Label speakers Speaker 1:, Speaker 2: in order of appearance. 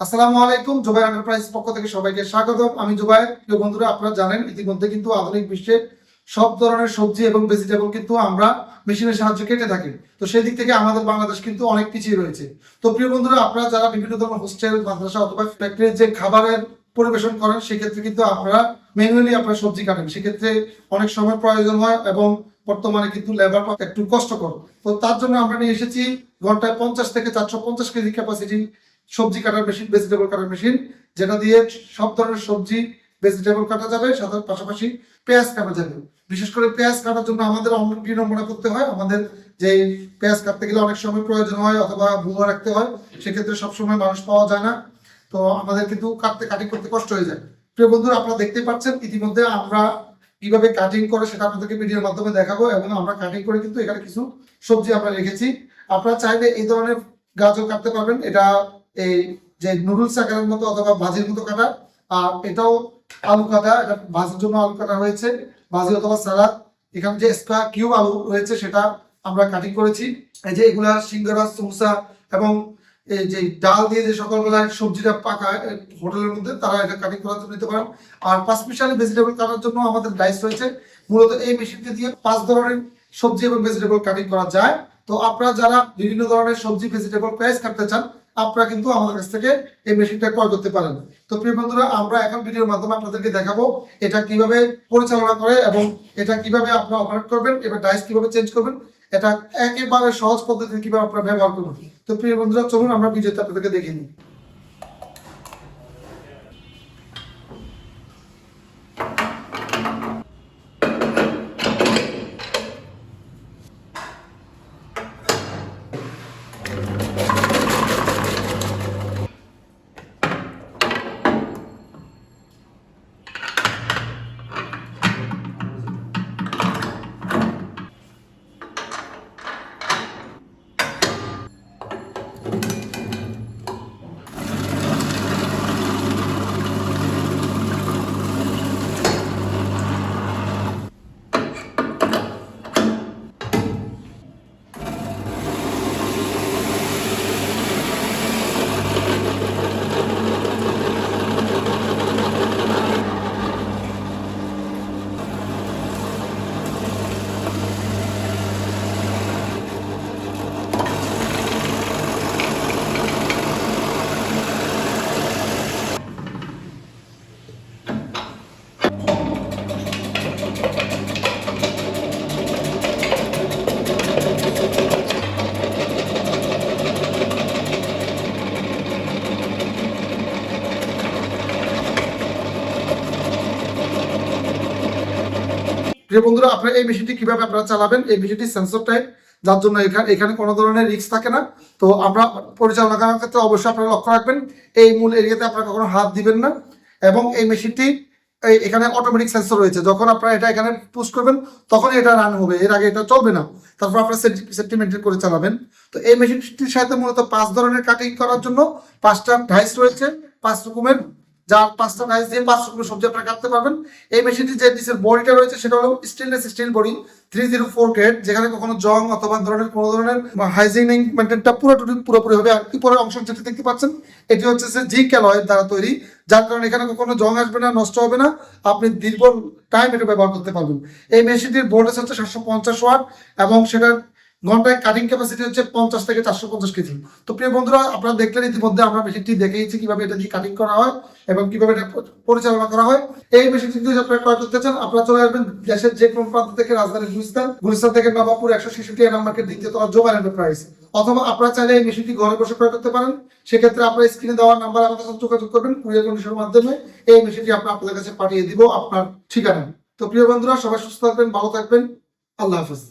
Speaker 1: আসসালামু আলাইকুম জুবাই এন্টারপ্রাইজ পক্ষ থেকে সবাইকে স্বাগতম। আমি জুবাইর। প্রিয় বন্ধুরা, আপনারা জানেন, ইতিমধ্যে কিন্তু আধুনিক বিশ্বে সব ধরনের সবজি এবং ভেজিটেবল কিন্তু আমরা মেশিনের সাহায্যে কেটে থাকি। তো সেই দিক থেকে আমাদের বাংলাদেশ কিন্তু অনেক পিছিয়ে রয়েছে। তো প্রিয় বন্ধুরা, আপনারা যারা বিভিন্ন ধরনের হোস্টেল মাদ্রাসা অথবা ফ্যাক্টরির যে খাবারের পরিবেশন করেন, সেক্ষেত্রে কিন্তু আপনারা ম্যানুয়ালি আপনারা সবজি কাটেন। সেক্ষেত্রে অনেক সময় প্রয়োজন হয় এবং বর্তমানে কিন্তু লেবার একটু কষ্টকর। তো তার জন্য আমরা নিয়ে এসেছি ঘন্টায় পঞ্চাশ থেকে চারশো পঞ্চাশ কেজি ক্যাপাসিটি সবজি cutter machine vegetable cutter machine যেটা দিয়ে সব ধরনের সবজি ভেজিটেবল কাটা যাবে, সাথে পাশাপাশি পেঁয়াজ কাটা যাবে। বিশেষ করে পেঁয়াজ কাটার জন্য আমাদের বিড়ম্বনা করতে হয়। আমাদের যে পেঁয়াজ কাটতে গেলে অনেক সময় প্রয়োজন হয় অথবা ভুয়া রাখতে হয়, সেক্ষেত্রে সবসময় মানুষ পাওয়া যায় না। তো আমাদের কিন্তু কাটতে কাটিং করতে কষ্ট হয়ে যায়। প্রিয় বন্ধুরা, আপনারা দেখতেই পাচ্ছেন, ইতিমধ্যে আমরা কীভাবে কাটিং করে সেটা আপনাদেরকে ভিডিওর মাধ্যমে দেখাবো এবং আমরা কাটিং করে কিন্তু এখানে কিছু সবজি আমরা রেখেছি। আপনারা চাইলে এই ধরনের গাজর কাটতে পারবেন। এটা এই যে নুডলস আকারের মতো অথবা ভাজির মতো কাটা, আর এটাও আলু কাটা, এটা ভাজির জন্য আলু কাটা হয়েছে। ভাজি অথবা সালাদ এখানে যে স্কোয়ার কিউব আলু রয়েছে, সেটা আমরা কাটিং করেছি। এই যে এগুলা সিঙ্গারা, সমোসা এবং এই যে ডাল দিয়ে যে সকালবেলায় সবজিটা পাকা হোটেলের মধ্যে, তারা এটা কাটিং করার জন্য নিতে পারেন। আর পাঁচ স্পেশালি ভেজিটেবল কাটার জন্য আমাদের ডাইস রয়েছে। মূলত এই মেশিনটি দিয়ে পাঁচ ধরনের সবজি এবং ভেজিটেবল কাটিং করা যায়। তো আপনারা যারা বিভিন্ন ধরনের সবজি ভেজিটেবল প্রাইস কাটতে চান, আপনারা কিন্তু আমাদের কাছ থেকে এই মেশিনটা ক্রয় করতে পারেন। তো প্রিয় বন্ধুরা, আমরা এখন ভিডিওর মাধ্যমে আপনাদেরকে দেখাবো এটা কীভাবে পরিচালনা করে এবং এটা কীভাবে আপনারা অপারেট করবেন, এবার ডাইস কীভাবে চেঞ্জ করবেন, এটা একেবারে সহজ পদ্ধতিতে কীভাবে আপনারা ব্যবহার করবেন। তো প্রিয় বন্ধুরা, চলুন আমরা ভিডিওতে আপনাদেরকে দেখে নিই। Дякую. প্রিয় বন্ধুরা, আপনারা এই মেশিনটি কীভাবে আপনারা চালাবেন? এই মেশিনটি সেন্সর টাইপ যার জন্য এখানে এখানে কোনো ধরনের রিস্ক থাকে না। তো আমরা পরিচালনা করার ক্ষেত্রে অবশ্যই আপনারা লক্ষ্য রাখবেন, এই মূল এরিয়াতে আপনারা কখনো হাত দিবেন না এবং এই মেশিনটি এখানে অটোমেটিক সেন্সর রয়েছে। যখন আপনারা এটা এখানে পুশ করবেন, তখন এটা রান হবে। এর আগে এটা চলবে না। তারপর আপনারা সেফটি মেনটেন করে চালাবেন। তো এই মেশিনটির সাথে মূলত পাঁচ ধরনের কাটিং করার জন্য পাঁচটা ডাইস রয়েছে, পাঁচ রকমের যার পাঁচটা ডাইস দিয়ে পাঁচ রকমের সবজি আপনারা কাটতে পারবেন। এই মেশিনটি যে নিচের বডিটা রয়েছে, সেটা হলো stainless steel body three zero four grade যেখানে কখনো জং অথবা ধরনের কোনো ধরনের হাইজিনিক মেনটেনটা পুরোপুরি পুরোপুরি হবে। আর উপরের অংশ যেটা দেখতে পাচ্ছেন, এটি হচ্ছে যে জি ক্যালয়ের দ্বারা তৈরি, যার কারণে এখানে কখনো জং আসবে না, নষ্ট হবে না, আপনি দীর্ঘ টাইম এটা ব্যবহার করতে পারবেন। এই মেশিনটির ভোল্টেজ হচ্ছে সাতশো পঞ্চাশ ওয়াট এবং সেটার ঘন্টায় কাটিং ক্যাপাসিটি হচ্ছে পঞ্চাশ থেকে চারশো পঞ্চাশ কেজি। তো প্রিয় বন্ধুরা, আপনারা দেখলেন ইতিমধ্যে আমরা মেশিনটি দেখেইছি কীভাবে এটা দিয়ে কাটিং করা হয় এবং কীভাবে এটা পরিচালনা করা হয়। এই মেশিনটি যদি আপনারা ক্রয় করতে চান, আপনারা চলে আসবেন দেশের যে কোনো প্রান্ত থেকে রাজধানী গুলিস্তান। গুলিস্তান থেকে নবাবপুর একশো ছেষট্টি নাম্বারকে দ্বিতীয় তলা জোগান এন্টারপ্রাইজ অথবা আপনারা চাইলে এই মেশিনটি ঘরে বসে ক্রয় করতে পারেন। সেক্ষেত্রে আপনারা স্ক্রিনে দেওয়ার নাম্বার আমাদের সাথে যোগাযোগ করবেন, কুরিয়ার কন্ডিশনের মাধ্যমে। এই মেশিনটি আমরা আপনাদের কাছে পাঠিয়ে দিব আপনার ঠিকানা তো প্রিয় বন্ধুরা, সবাই সুস্থ থাকবেন, ভালো থাকবেন। আল্লাহ হাফেজ।